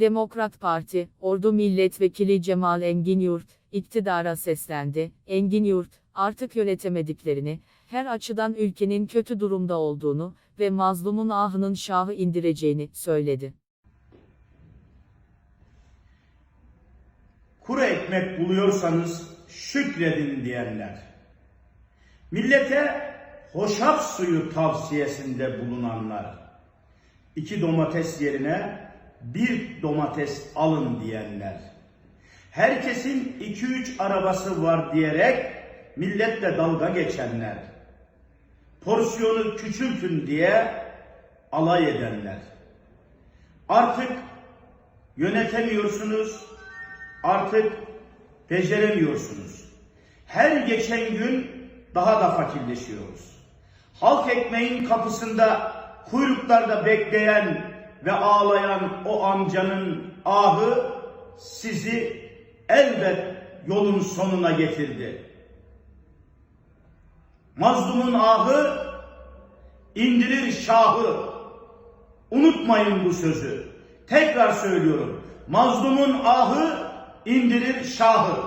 Demokrat Parti, Ordu Milletvekili Cemal Engin Yurt, iktidara seslendi. Engin Yurt, artık yönetemediklerini, her açıdan ülkenin kötü durumda olduğunu ve mazlumun ahının şahı indireceğini söyledi. Kuru ekmek buluyorsanız şükredin diyenler. Millete hoşaf suyu tavsiyesinde bulunanlar. İki domates yerine bir domates alın diyenler. Herkesin iki üç arabası var diyerek milletle dalga geçenler. Porsiyonu küçültün diye alay edenler. Artık yönetemiyorsunuz, artık beceremiyorsunuz. Her geçen gün daha da fakirleşiyoruz. Halk ekmeğin kapısında kuyruklarda bekleyen ve ağlayan o amcanın ahı sizi elbet yolun sonuna getirdi. Mazlumun ahı indirir şahı. Unutmayın bu sözü. Tekrar söylüyorum. Mazlumun ahı indirir şahı.